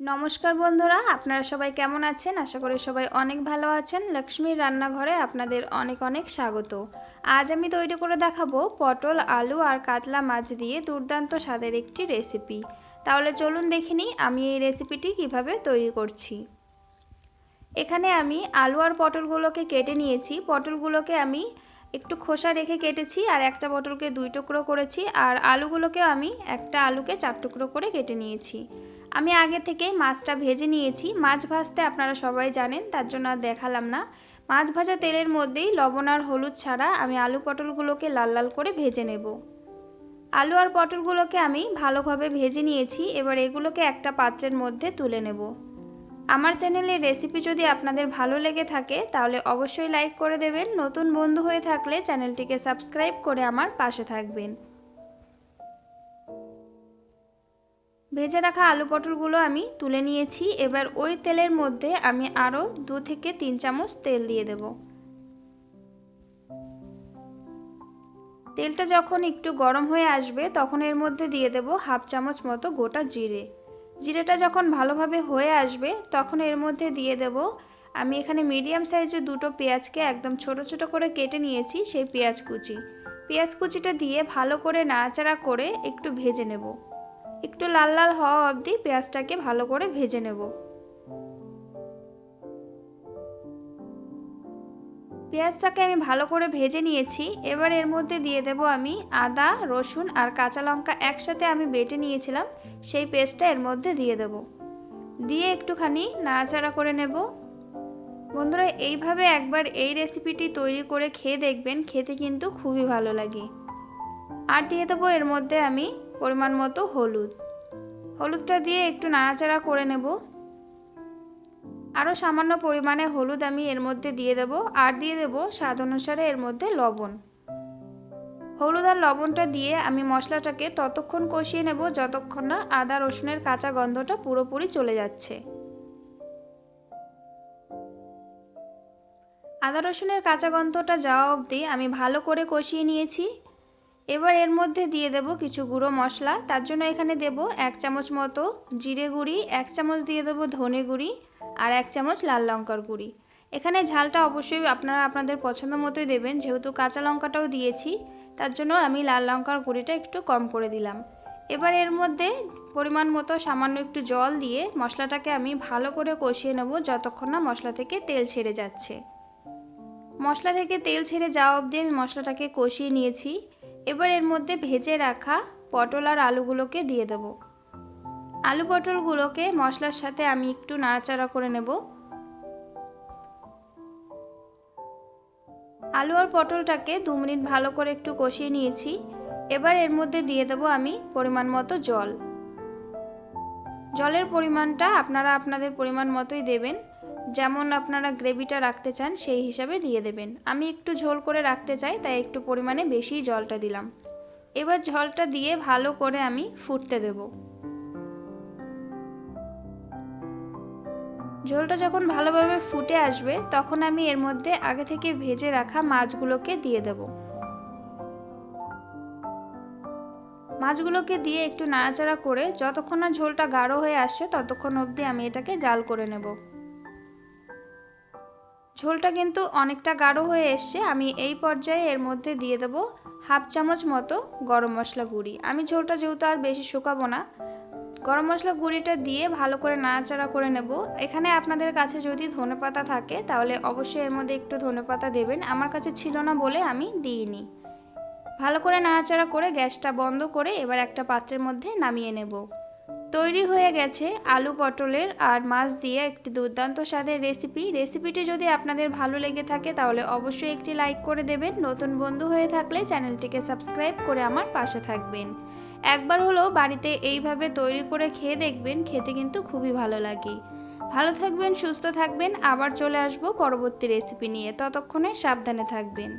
নমস্কার বন্ধুরা, আপনারা সবাই কেমন আছেন? আশা করি সবাই অনেক ভালো আছেন। লক্ষ্মীর রান্নাঘরে আপনাদের অনেক অনেক স্বাগত। আজ আমি তৈরি করে দেখাবো পটল, আলু আর কাতলা মাছ দিয়ে দুর্দান্ত স্বাদের একটি রেসিপি। তাহলে চলুন দেখিনি আমি এই রেসিপিটি কীভাবে তৈরি করছি। এখানে আমি আলু আর পটলগুলোকে কেটে নিয়েছি। পটলগুলোকে আমি একটু খোসা রেখে কেটেছি আর একটা পটলকে দুই টুকরো করেছি। আর আলুগুলোকে আমি একটা আলুকে চার টুকরো করে কেটে নিয়েছি। আমি আগে থেকে মাছটা ভেজে নিয়েছি। মাছ ভাজতে আপনারা সবাই জানেন, তার জন্য আর দেখালাম না। মাছ ভাজা তেলের মধ্যেই লবণ আর হলুদ ছাড়া আমি আলু পটলগুলোকে লাল লাল করে ভেজে নেব। আলু আর পটলগুলোকে আমি ভালোভাবে ভেজে নিয়েছি, এবার এগুলোকে একটা পাত্রের মধ্যে তুলে নেব। আমার চ্যানেলের রেসিপি যদি আপনাদের ভালো লেগে থাকে, তাহলে অবশ্যই লাইক করে দেবেন। নতুন বন্ধু হয়ে থাকলে চ্যানেলটিকে সাবস্ক্রাইব করে আমার পাশে থাকবেন। ভেজে রাখা আলু পটলগুলো আমি তুলে নিয়েছি। এবার ওই তেলের মধ্যে আমি আরও দু থেকে তিন চামচ তেল দিয়ে দেব। তেলটা যখন একটু গরম হয়ে আসবে, তখন এর মধ্যে দিয়ে দেব হাফ চামচ মতো গোটা জিরে। জিরেটা যখন ভালোভাবে হয়ে আসবে, তখন এর মধ্যে দিয়ে দেব, আমি এখানে মিডিয়াম সাইজের দুটো পেঁয়াজকে একদম ছোট ছোট করে কেটে নিয়েছি, সেই পেঁয়াজ কুচি। পেঁয়াজ কুচিটা দিয়ে ভালো করে নাড়াচাড়া করে একটু ভেজে নেব। একটু লাল লাল হওয়া অবধি পেঁয়াজটাকে ভালো করে ভেজে নেব। পেঁয়াজটাকে আমি ভালো করে ভেজে নিয়েছি। এবার এর মধ্যে দিয়ে দেব আমি আদা, রসুন আর কাঁচা লঙ্কা একসাথে আমি বেটে নিয়েছিলাম। সেই পেস্টটা এর মধ্যে দিয়ে দেব। দিয়ে একটুখানি নাড়াচাড়া করে নেব। বন্ধুরা, এইভাবে একবার এই রেসিপিটি তৈরি করে খেয়ে দেখবেন, খেতে কিন্তু খুবই ভালো লাগে। আর দিয়ে দেবো এর মধ্যে আমি পরিমাণ মতো হলুদ। হলুদটা দিয়ে একটু নাড়াচাড়া করে নেব। আরও সামান্য পরিমাণে হলুদ আমি এর মধ্যে দিয়ে দেব আর দিয়ে দেব স্বাদ অনুসারে এর মধ্যে লবণ। হলুদ আর লবণটা দিয়ে আমি মশলাটাকে ততক্ষণ কষিয়ে নেব যতক্ষণ না আদা, রসুনের কাঁচা গন্ধটা পুরোপুরি চলে যাচ্ছে। আদা, রসুনের কাঁচা গন্ধটা যাওয়া অবধি আমি ভালো করে কষিয়ে নিয়েছি। এবার এর মধ্যে দিয়ে দেব কিছু গুঁড়ো মশলা। তার জন্য এখানে দেব এক চামচ মতো জিরে গুঁড়ি, এক চামচ দিয়ে দেব ধনে গুঁড়ি আর এক চামচ লাল লঙ্কার গুঁড়ি। এখানে ঝালটা অবশ্যই আপনারা আপনাদের পছন্দ মতোই দেবেন। যেহেতু কাঁচা লঙ্কাটাও দিয়েছি, তার জন্য আমি লাল লঙ্কার গুঁড়িটা একটু কম করে দিলাম। এবার এর মধ্যে পরিমাণ মতো সামান্য একটু জল দিয়ে মশলাটাকে আমি ভালো করে কষিয়ে নেব যতক্ষণ না মশলা থেকে তেল ছেড়ে যাচ্ছে। মশলা থেকে তেল ছেড়ে যাওয়া অবধি আমি মশলাটাকে কষিয়ে নিয়েছি। এবার এর মধ্যে ভেজে রাখা পটল আর আলুগুলোকে দিয়ে দেব। আলু পটলগুলোকে মশলার সাথে আমি একটু নাড়াচাড়া করে নেব। আলু আর পটলটাকে দু মিনিট ভালো করে একটু কষিয়ে নিয়েছি। এবার এর মধ্যে দিয়ে দেব আমি পরিমাণ মতো জল। জলের পরিমাণটা আপনারা আপনাদের পরিমাণ মতোই দেবেন। যেমন আপনারা গ্রেভিটা রাখতে চান, সেই হিসাবে দিয়ে দেবেন। আমি একটু ঝোল করে রাখতে চাই, তাই একটু পরিমাণে বেশি জলটা দিলাম। এবার ঝলটা দিয়ে ভালো করে আমি ফুটতে দেব। ঝোলটা যখন ভালোভাবে ফুটে আসবে, তখন আমি এর মধ্যে আগে থেকে ভেজে রাখা মাছগুলোকে দিয়ে দেব। মাছগুলোকে দিয়ে একটু নাড়াচাড়া করে, যতক্ষণ না ঝোলটা গাঢ় হয়ে আসছে, ততক্ষণ অবধি আমি এটাকে জাল করে নেব। ঝোলটা কিন্তু অনেকটা গাঢ় হয়ে এসছে। আমি এই পর্যায়ে এর মধ্যে দিয়ে দেবো হাফ চামচ মতো গরম মশলা গুঁড়ি। আমি ঝোলটা যেহেতু আর বেশি শুকাবো না, গরম মশলা গুঁড়িটা দিয়ে ভালো করে নাড়াচাড়া করে নেব। এখানে আপনাদের কাছে যদি ধনে পাতা থাকে, তাহলে অবশ্যই এর মধ্যে একটু ধনে পাতা দেবেন। আমার কাছে ছিল না বলে আমি দিইনি। ভালো করে নাড়াচাড়া করে গ্যাসটা বন্ধ করে এবার একটা পাত্রের মধ্যে নামিয়ে নেব। তৈরি হয়ে গেছে আলু পটলের আর মাছ দিয়ে একটি দুর্দান্ত স্বাদের রেসিপি। রেসিপিটি যদি আপনাদের ভালো লেগে থাকে তাহলে অবশ্যই একটি লাইক করে দেবেন। নতুন বন্ধু হয়ে থাকলে চ্যানেলটিকে সাবস্ক্রাইব করে আমার পাশে থাকবেন। একবার হলেও বাড়িতে এইভাবে তৈরি করে খেয়ে দেখবেন, খেতে কিন্তু খুবই ভালো লাগে। ভালো থাকবেন, সুস্থ থাকবেন। আবার চলে আসব পরবর্তী রেসিপি নিয়ে। ততক্ষণে সাবধানে থাকবেন।